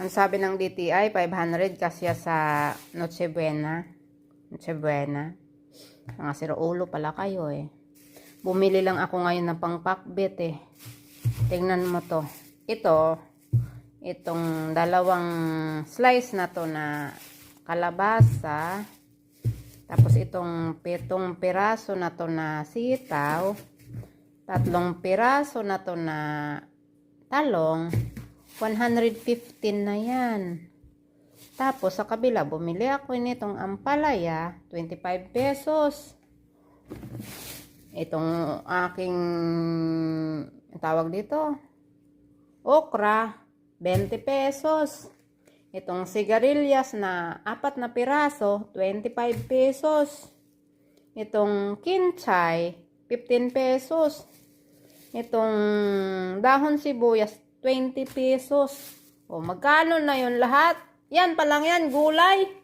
Ang sabi ng DTI, 500 kasi sa Noche Buena. Noche Buena. Mga siro ulo pala kayo eh. Bumili lang ako ngayon ng pangpakbit eh. Tingnan mo to. Ito, itong dalawang slice na to na kalabasa. Tapos itong pitong piraso na to na sitaw. Tatlong piraso na to na talong. 115 na yan. Tapos sa kabila, bumili ako nitong ampalaya, 25 pesos. Itong aking tawag dito, okra, 20 pesos. Itong sigarilyas na apat na piraso, 25 pesos. Itong kinchay, 15 pesos. Itong dahon sibuyas, 20 pesos. O, magkano na yon lahat? Yan pa lang yan, gulay.